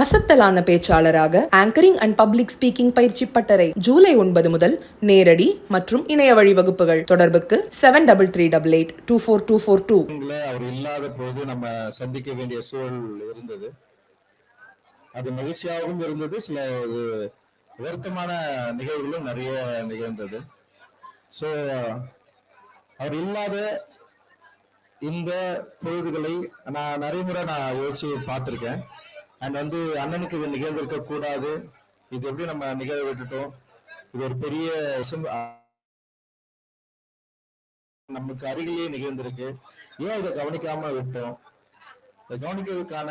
அசத்தலான பேச்சாளராக anchoring and public speaking பயிற்சி பட்டறை ஜூலை ஒன்பது முதல் நேரடி மற்றும் இணைய வழி வகுப்புகள் தொடர்புக்கு seven double three double eight two four two four two உங்களை அவர் இல்லாத போது நம்ம சந்திக்க வேண்டிய சூழல் இருந்தது. அது மகிழ்ச்சியாகவும் இருந்தது. சில வருத்தமான நிகழ்வுகளும் நிறைய நிகழ்ந்தது. ஸோ அவர் இல்லாத இந்த பொழுதுகளை நான் நிறைய முறை நான் யோசிச்சு பார்த்துருக்கேன். அண்ட் வந்து அண்ணனுக்கு இது நிகழ்ந்திருக்க கூடாது. இது எப்படி நம்ம நிகழ விட்டுட்டோம்? இது ஒரு பெரிய நமக்கு அருகிலேயே நிகழ்ந்திருக்கு. ஏன் இதை கவனிக்காம விட்டோம்? இதை கவனிக்கிறதுக்கான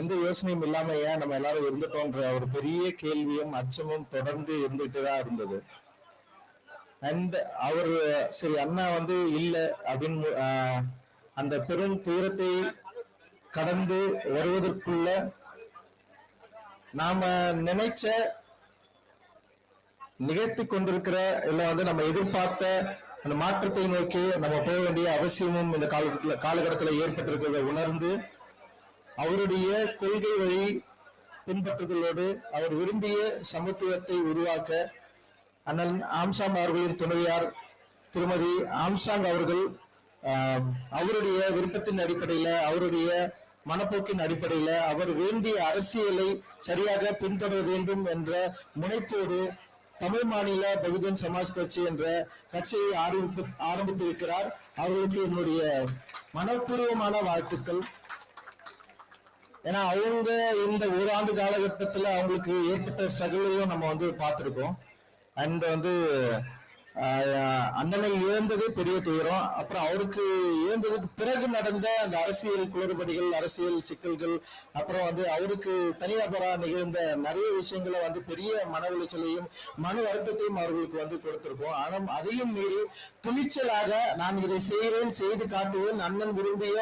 எந்த யோசனையும் இல்லாம ஏன் நம்ம எல்லாரும் இருந்துட்டோன்ற ஒரு பெரிய கேள்வியும் அச்சமும் தொடர்ந்து இருந்துகிட்டு தான் இருந்தது. அண்ட் அவர் சரி அண்ணா வந்து இல்லை அப்படின்னு அந்த பெரும் துயரத்தை கடந்து வருவதற்குள்ள நாம நினைச்ச நிகழ்த்தி கொண்டிருக்கிற இல்ல வந்து நம்ம எதிர்பார்த்த அந்த மாற்றத்தை நோக்கி நம்ம போக வேண்டிய அவசியமும் இந்த காலகட்டத்தில் காலகட்டத்தில் ஏற்பட்டிருக்கிறத உணர்ந்து அவருடைய கொள்கை வழி பின்பற்றுதலோடு அவர் விரும்பிய சமத்துவத்தை உருவாக்க அண்ணன் ஆம்சாங் அவர்களின் துணைவியார் திருமதி ஆம்சாங் அவர்கள் அவருடைய விருப்பத்தின் அடிப்படையில அவருடைய மனப்போக்கின் அடிப்படையில அவர் வேண்டிய அரசியலை சரியாக பின்தொடர வேண்டும் என்ற முனைப்போடு தமிழ் மாநில பகுஜன் சமாஜ் கட்சி என்ற கட்சியை ஆரம்பித்து ஆரம்பித்திருக்கிறார். அவர்களுக்கு என்னுடைய மனப்பூர்வமான வாழ்த்துக்கள். ஏன்னா அவங்க இந்த ஒரு ஆண்டு காலகட்டத்துல அவங்களுக்கு ஏற்பட்ட ஸ்ட்ரகிளையும் நம்ம வந்து பார்த்துருக்கோம். அண்ட் வந்து அண்ணனை இழந்ததே பெரிய துயரம். அப்புறம் அவருக்கு இழந்ததுக்கு பிறகு நடந்த அந்த அரசியல் குளறுபடிகள் அரசியல் சிக்கல்கள் அப்புறம் வந்து அவருக்கு தனிநபரா நிகழ்ந்த நிறைய விஷயங்களை வந்து பெரிய மன உளைச்சலையும் மன வருத்தத்தையும் அவர்களுக்கு வந்து கொடுத்திருக்கோம் ஆனால் அதையும் மீறி துணிச்சலாக நான் இதை செய்வேன் செய்து காட்டுவேன் அண்ணன் விரும்பிய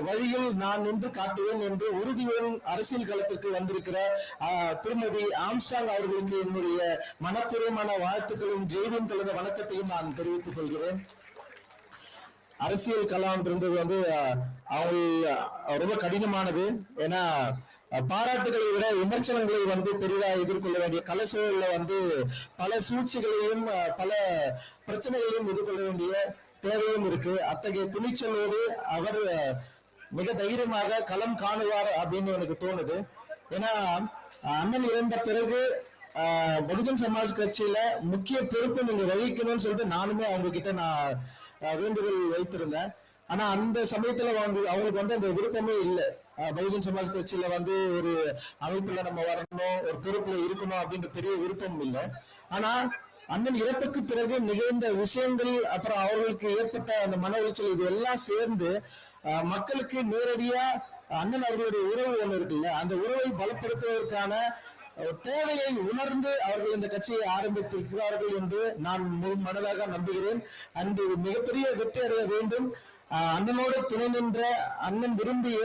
வழியில் நான் நின்று காட்டுவேன் என்று உறுதியுடன் அரசியல் களத்திற்கு வந்திருக்கிற திருமதி ஆம்ஸ்டாங் அவர்களுக்கு என்னுடைய மனப்பூர்வமான வாழ்த்துக்களும் ஜெய்வின் கலந்த வணக்கத்தையும் நான் தெரிவித்துக் கொள்கிறேன். அரசியல் கலாம்ன்றது வந்து அவங்க ரொம்ப கடினமானது. ஏன்னா பாராட்டுகளை விட விமர்சனங்களை வந்து பெரிதா எதிர்கொள்ள வேண்டிய கல சூழல்ல வந்து பல சூழ்ச்சிகளையும் பல பிரச்சனைகளையும் எதிர்கொள்ள வேண்டிய தேவையும் இருக்கு. அத்தகைய துணிச்சலோடு அவர் மிக தைரியமாக களம் காணுவார் அப்படின்னு எனக்கு தோணுது. ஏன்னா அண்ணன் இறந்த பிறகு பகுஜன் சமாஜ் கட்சியில முக்கிய பொறுப்பு நீங்க வகிக்கணும்னு சொல்லிட்டு நானுமே அவங்க கிட்ட நான் வேண்டுகோள் வைத்திருந்தேன். ஆனா அந்த சமயத்துல அவங்க அவங்களுக்கு வந்து அந்த விருப்பமே இல்லை. பகுஜன் சமாஜ் கட்சியில வந்து ஒரு அமைப்புல நம்ம வரணும் ஒரு பொறுப்புல இருக்கணும் அப்படின்ற பெரிய விருப்பம் இல்லை. ஆனா அண்ணன் இறப்புக்கு பிறகு நிகழ்ந்த விஷயங்கள் அப்புறம் அவர்களுக்கு ஏற்பட்ட அந்த மன உளைச்சல் இது எல்லாம் சேர்ந்து மக்களுக்கு நேரடியா அண்ணன் அவர்களுடைய உறவு ஒண்ணு இருக்குல்ல அந்த உறவை பலப்படுத்துவதற்கான ஒரு தேவையை உணர்ந்து அவர்கள் இந்த கட்சியை ஆரம்பித்திருக்கிறார்கள் என்று நான் மனதாக நம்புகிறேன். அன்று மிகப்பெரிய வெற்றி அடைய வேண்டும். அஹ், அண்ணனோடு துணை நின்ற அண்ணன் விரும்பிய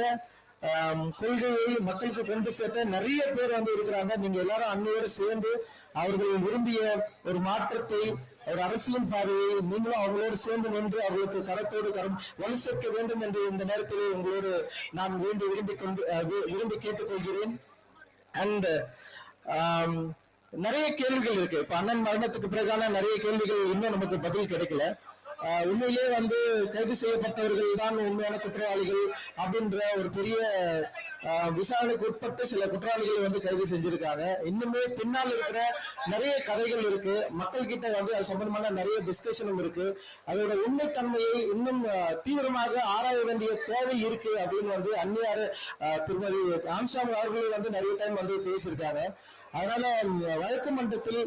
கொள்கையை மக்களுக்கு கொண்டு சேர்த்த நிறைய பேர் வந்து இருக்கிறாங்க. நீங்க எல்லாரும் அன்னையோடு சேர்ந்து அவர்கள் விரும்பிய ஒரு மாற்றத்தை ஒரு அரசியல் பாதையை நீங்களும் அவங்களோடு சேர்ந்து நின்று அவர்களுக்கு கரத்தோடு கரம் வலு சேர்க்க வேண்டும் என்று இந்த நேரத்தில் உங்களோடு நான் வேண்டி விரும்பி கொண்டு விரும்பி கேட்டுக்கொள்கிறேன். அண்ட் நிறைய கேள்விகள் இருக்கு. இப்ப அண்ணன் மரணத்துக்கு பிறகான நிறைய கேள்விகள் இன்னும் நமக்கு பதில் கிடைக்கல. உண்மையிலே வந்து கைது செய்யப்பட்டவர்கள் தான் உண்மையான குற்றவாளிகள் அப்படின்ற ஒரு பெரிய விசாரணைக்கு உட்பட்டு சில குற்றவாளிகளை வந்து கைது செஞ்சிருக்காங்க. இன்னுமே பின்னால் இருக்கிற நிறைய கதைகள் இருக்கு. மக்கள் கிட்ட வந்து அது சம்பந்தமான நிறைய டிஸ்கஷனும் இருக்கு. அதோட உண்மைத்தன்மையை இன்னும் தீவிரமாக ஆராய வேண்டிய தேவை இருக்கு அப்படின்னு வந்து அந்நியார் திருமதி ஆம்சாங் அவர்களும் வந்து நிறைய டைம் வந்து பேசியிருக்காங்க. அதனால வழக்கு மன்றத்தில்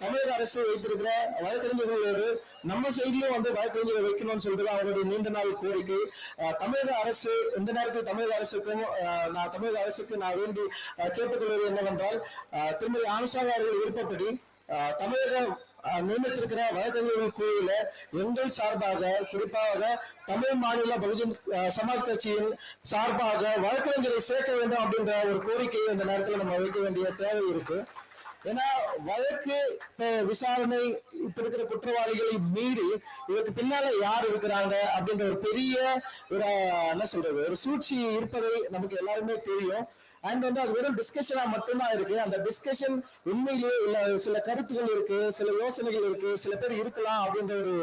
தமிழக அரசு வைத்திருக்கிற வழக்கறிஞர்களோடு நம்ம சைட்லயும் வந்து வழக்கறிஞரை வைக்கணும்னு சொல்றது அவங்களுடைய நீண்ட நாள் கோரிக்கை. தமிழக அரசு இந்த நேரத்தில் தமிழக அரசுக்கும் நான் தமிழக அரசுக்கு நான் வேண்டி கேட்டுக்கொள்வது என்னவென்றால் திருமதி ஆம்சாங் அவர்கள் விருப்பப்படி தமிழக நியமித்திருக்கிற வழக்கறிஞர்கள் குழுவில எங்கள் சார்பாக குறிப்பாக தமிழ் மாநில பகுஜன் சமாஜ் கட்சியின் சார்பாக வழக்கறிஞரை சேர்க்க வேண்டும் அப்படின்ற ஒரு கோரிக்கையை இந்த நேரத்தில் நம்ம வைக்க வேண்டிய தேவை இருக்கு. ஏன்னா வழக்கு விசாரணை இப்ப இருக்கிற குற்றவாளிகளை மீறி இதற்கு பின்னால யார் இருக்கிறாங்க அப்படின்ற ஒரு பெரிய ஒரு என்ன சொல்றது ஒரு சூழ்ச்சி இருப்பதை நமக்கு எல்லாருமே தெரியும். அண்ட் வந்து அது வெறும் டிஸ்கஷனா மட்டும்தான் இருக்கு. அந்த டிஸ்கஷன் உண்மையிலேயே இல்ல சில கருத்துகள் இருக்கு சில யோசனைகள் இருக்கு சில பேர் இருக்கலாம் அப்படின்ற ஒரு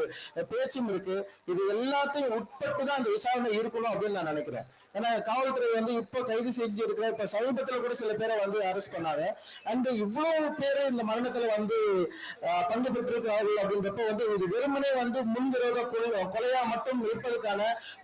பேச்சும் இருக்கு. இது எல்லாத்தையும் உட்பட்டு தான் அந்த விசாரணை இருக்கணும் அப்படின்னு நான் நினைக்கிறேன். ஏன்னா காவல்துறை வந்து இப்போ கைது செஞ்சு இருக்கிற இப்ப சமீபத்துல கூட சில பேரை வந்து அரெஸ்ட் பண்ணாங்க. அண்ட் இவ்வளவு பேர் இந்த மரணத்துல வந்து பங்கு பெற்றிருக்கிறார்கள் அப்படின்றப்ப வந்து இது வெறுமனே வந்து முன்விரோத கொலையா மட்டும் இருப்பதற்கான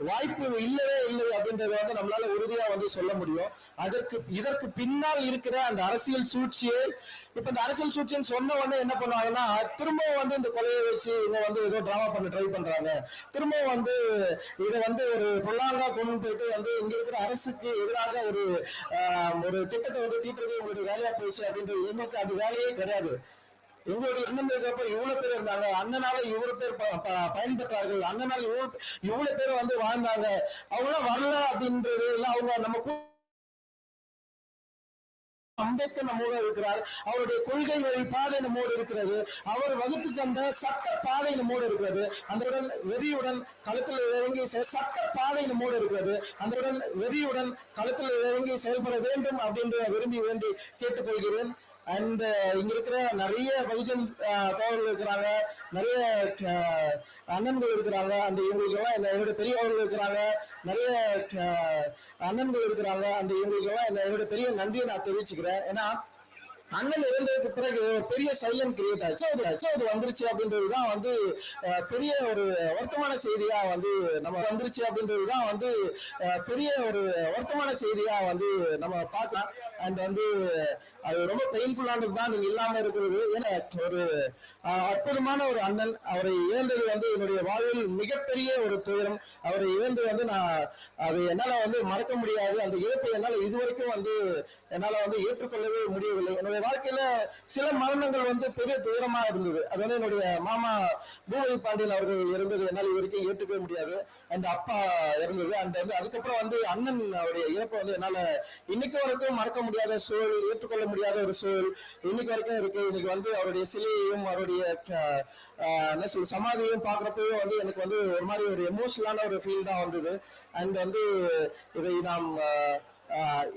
வாய்ப்பு இல்லவே இல்லை அப்படின்றத வந்து நம்மளால உறுதியா வந்து சொல்ல முடியும். அதற்கு இதற்கு பின்னால் இருக்கிற அந்த அரசியல் சூழ்ச்சியை இப்ப இந்த அரசியல் சூழ்ச்சின்னு சொன்ன உடனே என்ன பண்ணுவாங்கன்னா திரும்பவும் வந்து இந்த கொலையை வச்சு இவங்க வந்து ஏதோ டிராமா பண்ண ட்ரை பண்றாங்க. திரும்பவும் வந்து இதை வந்து ஒரு புல்லாங்கா கொண்டு போயிட்டு வந்து இங்க இருக்கிற அரசுக்கு எதிராக ஒரு ஒரு திட்டத்தை வந்து தீட்டுறது உங்களுடைய வேலையா போயிடுச்சு அப்படின்றது எங்களுக்கு அது வேலையே கிடையாது. எங்களுடைய எண்ணம் இருக்கப்ப இவ்வளவு பேர் இருந்தாங்க. அண்ணனால இவ்வளவு பேர் ப- ப- பயன்பெற்றார்கள். அண்ணனால இவ்வளவு இவ்வளவு பேர் வந்து வாழ்ந்தாங்க. அவங்க வரல அப்படின்றது எல்லாம் அவங்க நம்ம அம்பேத்கர் நம்மோடு இருக்கிறார். அவருடைய கொள்கை வழி பாதை நம்மோடு இருக்கிறது. அவர் வகுத்து தந்த சட்ட பாதை நம்மோடு இருக்கிறது. அந்தவுடன் வெறியுடன் களத்தில் இறங்கி செ- சட்ட பாதை நம்மோடு இருக்கிறது. அந்தவுடன் வெறியுடன் களத்தில் இறங்கி செயல்பட வேண்டும் அப்படின்னு விரும்பி வேண்டி கேட்டுக்கொள்கிறேன். அண்ட் uh, இங்க இருக்கிற நிறைய பகுஜன் uh, தோழர்கள் இருக்கிறாங்க. நிறைய uh, அண்ணன்கள் இருக்கிறாங்க. அந்த இவங்களுக்கு எல்லாம் என்னோட பெரியவர்கள் இருக்கிறாங்க. நிறைய அண்ணன்கள் இருக்கிறாங்க. அந்த இவங்களுக்கு எல்லாம் என்னோட பெரிய நன்றியை நான் தெரிவிச்சுக்கிறேன். ஏன்னா அண்ணன் இறந்ததுக்கு பிறகு ஒரு பெரிய சைலண்ட் கிரியேட் ஆச்சு அது ஆச்சு அது வந்துருச்சு அப்படின்றதுதான் வந்து பெரிய ஒரு வருத்தமான செய்தியா வந்து நம்ம வந்துருச்சு அப்படின்றதுதான் வந்து பெரிய ஒரு வருத்தமான செய்தியா வந்து நம்ம பார்க்கலாம். அண்ட் வந்து அது ரொம்ப பெயின்ஃபுல்லானது தான் நீங்க இல்லாம இருக்கிறது. ஏன்னா ஒரு அற்புதமான ஒரு அண்ணன். அவரை இழந்தது வந்து என்னுடைய வாழ்வில் மிகப்பெரிய ஒரு துயரம். அவரை இழந்து வந்து நான் அது என்னால வந்து மறக்க முடியாது. அந்த இழப்பை என்னால இதுவரைக்கும் வந்து என்னால வந்து ஏற்றுக்கொள்ளவே முடியவில்லை. என்னுடைய வாழ்க்கையில சில மரணங்கள் வந்து பெரிய துயரமா இருந்தது. அது வந்து என்னுடைய மாமா பூவை பாண்டியன் அவர்கள் இருந்தது என்னால் இது வரைக்கும் ஏற்றுக்கவே முடியாது. அந்த அப்பா இறந்தது. அந்த வந்து அதுக்கப்புறம் வந்து அண்ணன் அவருடைய இறப்பை வந்து என்னால இன்னைக்கு வரைக்கும் மறக்க முடியாத சூழல் ஏற்றுக்கொள்ள முடியாத ஒரு சூழல் இன்னைக்கு வரைக்கும் இருக்கு. இன்னைக்கு வந்து அவருடைய சிலையையும் அவருடைய என்ன சொல் சமாதியையும் பாக்குறப்பவே வந்து எனக்கு வந்து ஒரு மாதிரி ஒரு எமோஷனலான ஒரு ஃபீல் தான் வந்தது. அண்ட் வந்து இதை நாம்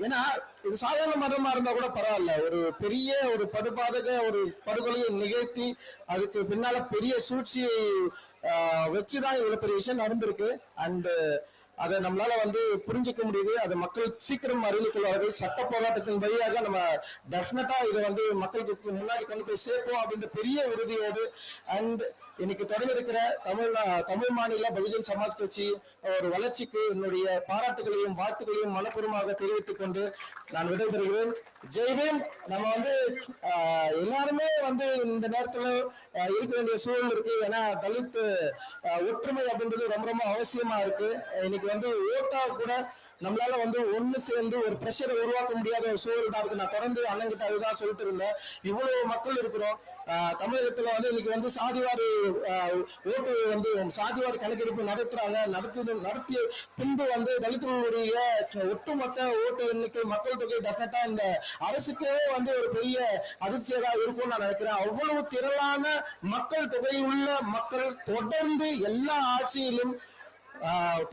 ஏன்னா இது சாதாரண மரணமா இருந்தா கூட பரவாயில்ல. ஒரு பெரிய ஒரு படுபாதக ஒரு படுகொலையை நிகழ்த்தி அதுக்கு பின்னால பெரிய சூழ்ச்சியை வச்சுதான் இவ்வளவு பெரிய விஷயம் நடந்திருக்கு. அண்டு அதை நம்மளால வந்து புரிஞ்சுக்க முடியுது. அதை மக்கள் சீக்கிரம் அறிந்து கொள்வார்கள் சட்ட போராட்டத்தின் வழியாக நம்ம டெஃபினட்டா இதை வந்து மக்களுக்கு முன்னாடி கொண்டு போய் சேர்ப்போம் அப்படின்ற பெரிய உறுதியோடு. அண்ட் இன்னைக்கு தொடர்ந்திருக்கிற தமிழ் தமிழ் மாநில பகுஜன் சமாஜ் கட்சி ஒரு வளர்ச்சிக்கு என்னுடைய பாராட்டுகளையும் வாழ்த்துக்களையும் மனப்பூர்வமாக தெரிவித்துக் கொண்டு நான் விடைபெறுகிறேன். ஜெய்பீம் நம்ம வந்து எல்லாருமே வந்து இந்த நேரத்துல இருக்க வேண்டிய சூழல் இருக்கு. ஏன்னா தலித் ஒற்றுமை அப்படின்றது ரொம்ப ரொம்ப அவசியமா இருக்கு. இன்னைக்கு வந்து ஓட்டா கூட நம்மளால வந்து ஒண்ணு சேர்ந்து ஒரு பிரஷரை உருவாக்க முடியாத ஒரு சூழல் தான் இருக்கு. நான் தொடர்ந்து அண்ணன்கிட்ட அதுதான் சொல்லிட்டு இருந்தேன். இவ்வளவு மக்கள் இருக்கிறோம். தமிழகத்துல வந்து இன்னைக்கு வந்து சாதிவாரி ஓட்டு வந்து சாதிவாரி கணக்கெடுப்பு நடத்துறாங்க. நடத்தி நடத்திய பின்பு வந்து தலித்துடைய ஒட்டுமொத்த ஓட்டு எண்ணிக்கை மக்கள் தொகை டெஃபினட்டா இந்த அரசுக்கே வந்து ஒரு பெரிய அதிர்ச்சியா தான் இருக்கும்னு நான் நினைக்கிறேன். அவ்வளவு திரளான மக்கள் தொகை உள்ள மக்கள் தொடர்ந்து எல்லா ஆட்சியிலும்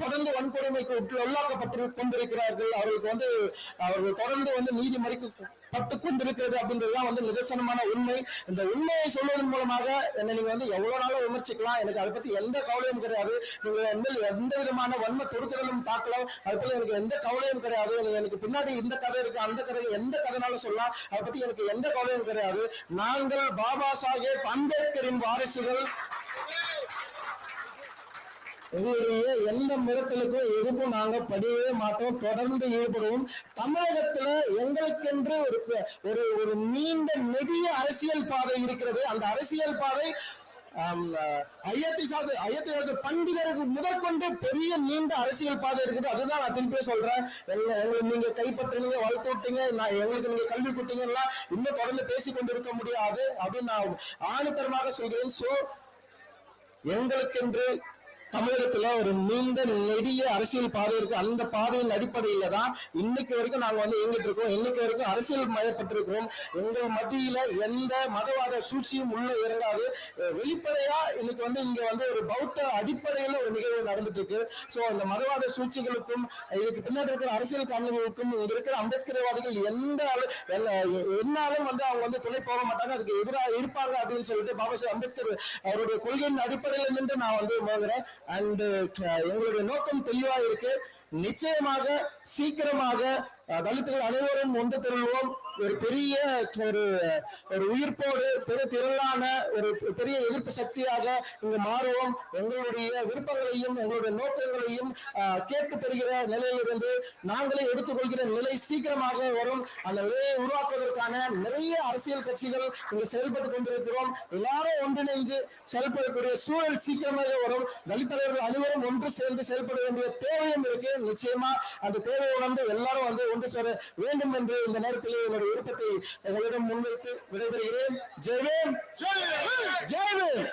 தொடர்ந்து வன்கொடுமைக்கு உள்ளாக்கப்பட்டு கொண்டிருக்கிறார்கள். அவர்களுக்கு வந்து அவர்கள் தொடர்ந்து வந்து நீதி பட்டு கொண்டிருக்கிறது அப்படின்றதுதான் வந்து நிதர்சனமான உண்மை. இந்த உண்மையை சொல்வதன் மூலமாக என்னை நீங்க வந்து எவ்வளவு நாளும் விமர்சிக்கலாம். எனக்கு அதை பத்தி எந்த கவலையும் கிடையாது. நீங்க எந்த எந்த விதமான வன்ம தொடுக்கிறதும் தாக்கலாம். அது போல எனக்கு எந்த கவலையும் கிடையாது. எனக்கு- எனக்கு பின்னாடி இந்த கதை இருக்கு அந்த கதை எந்த கதைனாலும் சொல்லலாம். அதை பத்தி எனக்கு எந்த கவலையும் கிடையாது. நாங்கள் பாபா சாஹேப் அம்பேத்கரின் வாரிசுகள். எங்களுடைய எந்த மிரட்டலுக்கும் எதுக்கும் நாங்க படியவே மாட்டோம். தொடர்ந்து ஈடுபடுவோம். தமிழகத்துல எங்களுக்கென்று ஒரு ஒரு ஒரு நீண்ட நெடிய அரசியல் பாதை இருக்கிறது. அந்த அரசியல் பாதை ஐயத்தை அஹ், சாது ஐயத்தி சாது பண்டிதருக்கு முதற்கொண்டு பெரிய நீண்ட அரசியல் பாதை இருக்குது. அதுதான் நான் திருப்பியே சொல்றேன். எங்களை நீங்க கைப்பற்றினீங்க வளர்த்து விட்டீங்க நான் எங்களுக்கு நீங்க கல்வி கொடுத்தீங்கன்னா இன்னும் தொடர்ந்து பேசிக்கொண்டு கொண்டிருக்க முடியாது அப்படின்னு நான் ஆணித்தரமாக சொல்கிறேன். சோ எங்களுக்கென்று தமிழகத்துல ஒரு நீண்ட நெடிய அரசியல் பாதை இருக்கு. அந்த பாதையின் அடிப்படையில தான் இன்னைக்கு வரைக்கும் நாங்க வந்து இயங்கிட்டு இருக்கோம். இன்னைக்கு வரைக்கும் அரசியல் மயப்பட்டிருக்கிறோம். எங்கள் மத்தியில எந்த மதவாத சூழ்ச்சியும் உள்ள இறங்காது. வெளிப்படையா இன்னைக்கு வந்து இங்க வந்து ஒரு பௌத்த அடிப்படையில ஒரு நிகழ்வு நடந்துட்டு இருக்கு சோ அந்த மதவாத சூழ்ச்சிகளுக்கும் இதுக்கு பின்னாடி இருக்கிற அரசியல் காரணங்களுக்கும் இங்க இருக்கிற அம்பேத்கர்வாதிகள் எந்த அளவு- என்னாலும் வந்து அவங்க வந்து துணை போக மாட்டாங்க. அதுக்கு எதிராக இருப்பாங்க அப்படின்னு சொல்லிட்டு பாபா சாஹேப் அம்பேத்கர் அவருடைய கொள்கையின் அடிப்படையில் நின்று நான் வந்து மோதுறேன் அண்ட் எங்களுடைய நோக்கம் தெளிவா இருக்கு. நிச்சயமாக சீக்கிரமாக தலித்துகள் அனைவரும் ஒன்று திரள்வோம். ஒரு பெரிய ஒரு ஒரு உயிர்ப்போடு பெரிய திரளான ஒரு பெரிய எதிர்ப்பு சக்தியாக இங்கு மாறுவோம். எங்களுடைய விருப்பங்களையும் எங்களுடைய நோக்கங்களையும் கேட்டு பெறுகிற நிலையிலிருந்து நாங்களே எடுத்துக்கொள்கிற நிலை சீக்கிரமாக வரும். அந்த நிலையை உருவாக்குவதற்கான நிறைய அரசியல் கட்சிகள் இங்கு செயல்பட்டு கொண்டிருக்கிறோம். எல்லாரும் ஒன்றிணைந்து செயல்படக்கூடிய சூழல் சீக்கிரமாக வரும். தலித்தலைவர்கள் அனைவரும் ஒன்று சேர்ந்து செயல்பட வேண்டிய தேவையும் இருக்கு. நிச்சயமா அந்த தேவையை உணர்ந்து எல்லாரும் வந்து ஒன்று சேர வேண்டும் என்று இந்த நேரத்தில் என்னுடைய விருப்பத்தை உங்களிடம் முன்வைத்து விடைபெறுகிறேன். ஜெய்வேன் ஜெய்வேன்